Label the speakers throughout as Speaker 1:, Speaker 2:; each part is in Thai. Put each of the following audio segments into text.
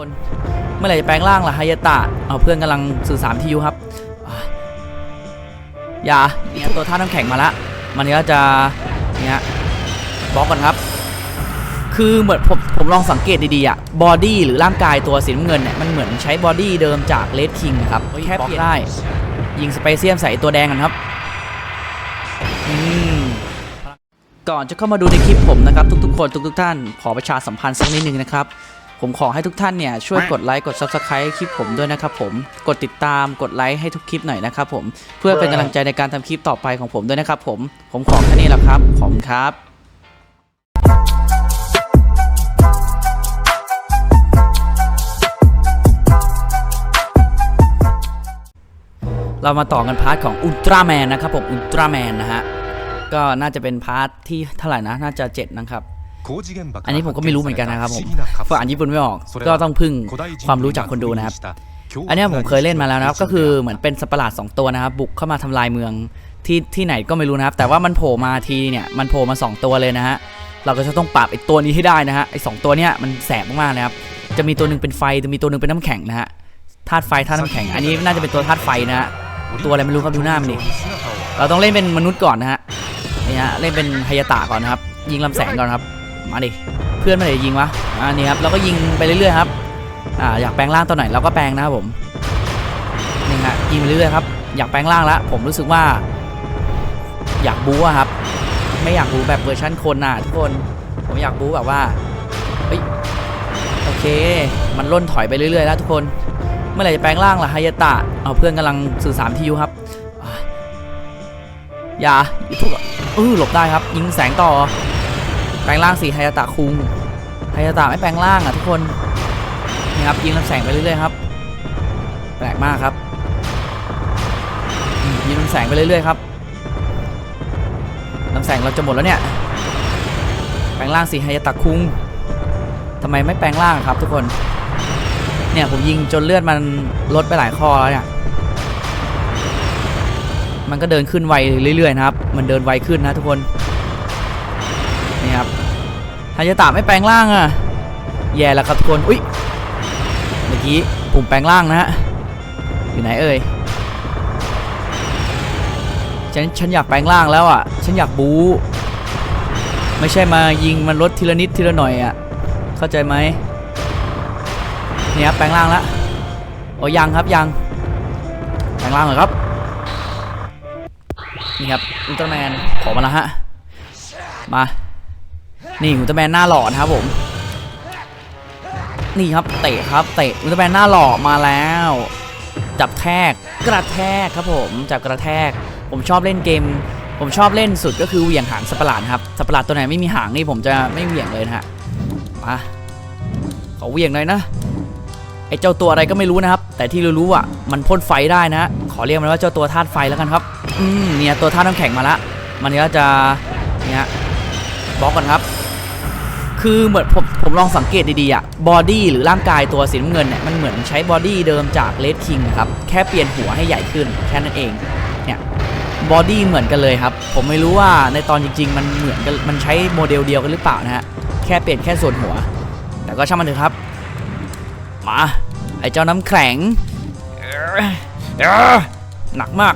Speaker 1: คนเมื่อไหร่จะแปลงร่างล่ะฮายาตะเอาเพื่อนกำลังสื่อสารที่อยู่ครับอะอย่าเนี่ยตัวท่าตุน้ำแข็งมาละมันก็จะเนี่ยบล็อกก่อนครับ คือเหมือนผมผมลองสังเกตดีๆอะบอดี้หรือร่างกายตัวสีน้ำเงินเนี่ยมันเหมือนใช้บอดี้เดิมจากเลดคิงครับแค่เปลี่ยนได้ยิงสเปเซียมใส่ตัวแดงกันครับอืมก่อนจะเข้ามาดูในคลิปผมนะครับ ทุกๆ คนทุก ๆ ท่าน ขอประชาสัมพันธ์สักนิดนึงนะครับ ผมขอให้ทุกท่านเนี่ยช่วยกดไลค์กด Subscribe ให้คลิปผมด้วยนะครับผมกดติดตามกดไลค์ให้ทุกคลิปหน่อยนะครับผมเพื่อเป็นกำลังใจในการทำคลิปต่อไปของผมด้วยนะครับผมผมขอแค่นี้แหละครับขอบคุณครับเรามาต่อกันพาร์ทของอุลตร้าแมนนะครับผมอุลตร้าแมนนะฮะก็น่าจะเป็นพาร์ทที่เท่าไหร่นะ น่าจะ 7 นะครับ อั
Speaker 2: อั
Speaker 1: น
Speaker 2: น
Speaker 1: นี้
Speaker 2: นี้
Speaker 1: ผ
Speaker 2: ผมม
Speaker 1: ก็
Speaker 2: ก็
Speaker 1: ไม่
Speaker 2: ไม่
Speaker 1: รู้
Speaker 2: รู้
Speaker 1: เห
Speaker 2: เห
Speaker 1: มื
Speaker 2: มื
Speaker 1: อ
Speaker 2: อนน
Speaker 1: กั
Speaker 2: กันน
Speaker 1: นะ
Speaker 2: นะ
Speaker 1: ค
Speaker 2: ค
Speaker 1: รั
Speaker 2: รั
Speaker 1: บบผ
Speaker 2: ผมม
Speaker 1: ก็ต้องพึ่งความรู้จากคนดูนะครับ อันเนี้ยผมเคยเล่นมาแล้วนะครับ ก็คือเหมือนเป็นสัตว์ประหลาด2ตัวนะครับ บุกเข้ามาทำลายเมืองที่ที่ไหนก็ไม่รู้นะครับ แต่ว่ามันโผล่มาทีเนี่ยมันโผล่มา 2 ตัวเลยนะฮะเราก็จะต้องปราบไอ้ตัวนี้ให้ได้นะฮะไอ้สองตัวเนี้ยมันแสบมากๆนะครับจะมีตัวหนึ่งเป็นไฟจะมีตัวหนึ่งเป็นน้ำแข็งนะฮะธาตุไฟธาตุน้ำแข็ง อันนี้น่าจะเป็นตัวธาตุไฟนะฮะตัวอะไรไม่รู้ครับดูหน้ามันดิเราต้องเล่นเป็นมนุษย์ก่อนนะฮะนี่ฮะเล่นเป็นไฮยาตะก่อนนะครับ ยิงลำแสงก่อนครับ มาดิเพื่อนมาไหนยิงวะอ่านี่ครับแล้วก็ยิงไปเรื่อยๆครับอ่าอยากแปลงร่างตัวไหนเราก็แปลงนะครับผมนี่ฮะยิงไปเรื่อยๆครับอยากแปลงร่างแล้วผมรู้สึกว่า อยากบู๊อะครับ ไม่อยากบู๊แบบเวอร์ชันคนน่ะทุกคนผมอยากบู๊แบบว่าเฮ้ยโอเค มันล่นถอยไปเรื่อยๆแล้วทุกคนเมื่อไหร่จะแปลงร่างล่ะฮายาตะเอาเพื่อนกำลังสื่อสารที่อยู่ครับอะอย่าทุกเออหลบได้ครับ ยิงแสงต่อ แปลงร่างสีไฮยาตะคุงไฮยาตะไม่แปลงร่างอะทุกคนนี่ครับยิงลำแสงไปเรื่อยๆครับ แปลกมากครับยิงลำแสงไปเรื่อยๆครับลำแสงเราจะหมดแล้วเนี่ยแปลงร่างสีไฮยาตะคุงทำไมไม่แปลงร่างครับ ทุกคนเนี่ยผมยิงจนเลือดมันลดไปหลายข้อแล้วเนี่ยมันก็เดินขึ้นไวเรื่อยๆนะครับ มันเดินไวขึ้นนะทุกคน ไฮยาตะไม่แปลงร่างอะ แย่แล้วครับทุกคน อุ้ย เมื่อกี้ปุ่มแปลงร่างนะฮะ อยู่ไหนเอ่ย ฉันฉันอยากแปลงร่างแล้วอะ ฉันอยากบู๊ ไม่ใช่มายิงมันลดทีละนิดทีละหน่อยอะ เข้าใจไหมเนี่ยครับแปลงร่างล้วโอ้ยังครับยัง แปลงร่างเหรอครับ นี่ครับอุลตร้าแมนขอมาแล้วฮะ มา นี่อุลตร้าแมนหน้าหล่อนะครับผมนี่ครับเตะครับเตะอุลตร้าแมนหน้าหล่อมาแล้ว จับแทกกระแทกครับผมจับกระแทก ผมชอบเล่นเกม ผมชอบเล่นสุดก็คือเหวี่ยงหางสัปหลาดครับสัปหลาดตัวไหนไม่มีหางนี่ผมจะไม่เหวี่ยงเลยนะฮะมาขอเหวี่ยงหน่อยนะไอเจ้าตัวอะไรก็ไม่รู้นะครับ แต่ที่รู้ๆอะมันพ่นไฟได้นะ ขอเรียกมันว่าเจ้าตัวธาตุไฟแล้วกันครับอืมเนี่ยตัวธาตุน้ำแข็งมาละมันก็จะเนี่ยบล็อกก่อนครับ คือเหมือนผมผมลองสังเกตดีๆอะบอดี้หรือร่างกายตัวสีน้ำเงินเนี่ยมันเหมือนใช้บอดี้เดิมจากเลดคิงครับ แค่เปลี่ยนหัวให้ใหญ่ขึ้นแค่นั้นเอง เนี่ยบอดี้เหมือนกันเลยครับ ผมไม่รู้ว่าในตอนจริง ๆ มันเหมือนกันมันใช้โมเดลเดียวกันหรือเปล่านะฮะ แค่เปลี่ยนแค่ส่วนหัว แต่ก็ช่างมันเถอะครับ มา ไอ้เจ้าน้ำแข็งหนักมาก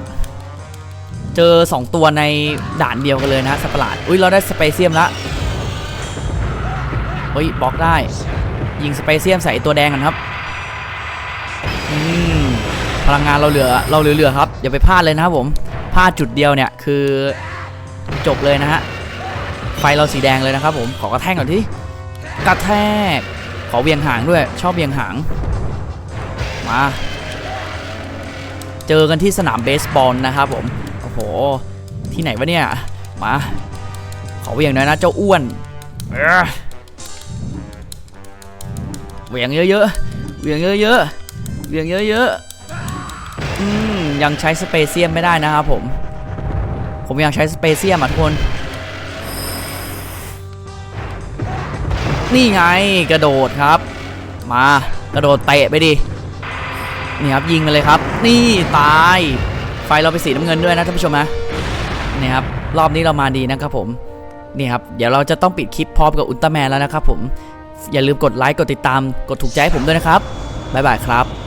Speaker 1: เจอ 2 ตัวในด่านเดียวกันเลยนะสัตว์ปหลาด อุ้ยเราได้สเปเซียมละ เฮ้ยบล็อกได้ ยิงสเปเซียมใส่ตัวแดงกันครับอืมพลังงานเราเหลือเราเหลือๆครับ อย่าไปพลาดเลยนะครับผมพลาดจุดเดียวเนี่ยคือจบเลยนะฮะไฟเราสีแดงเลยนะครับผมขอกระแทกก่อนที่กระแทกขอเวียงหางด้วย ชอบเวียงหางมาเจอกันที่สนามเบสบอลนะครับผมโอ้โหที่ไหนวะเนี่ยมาขอเวียงหน่อยนะเจ้าอ้วนเเหวี่ยงเยอะๆเหวี่ยงเยอะๆเหวี่ยงเยอะๆอืมยังใช้สเปเซียมไม่ได้นะครับผม ผมยังใช้สเปเซียมอะทุกคน นี่ไงกระโดดครับ มากระโดดเตะไปดิ นี่ครับยิงมาเลยครับ นี่ตาย ไฟเราไปสีน้ำเงินด้วยนะท่านผู้ชมนะนี่ครับรอบนี้เรามาดีนะครับผมนี่ครับ เดี๋ยวเราจะต้องปิดคลิปพร้อมกับอุลตร้าแมนแล้วนะครับผม อย่าลืมกดไลค์กดติดตามกดถูกใจให้ผมด้วยนะครับบ๊ายบายครับ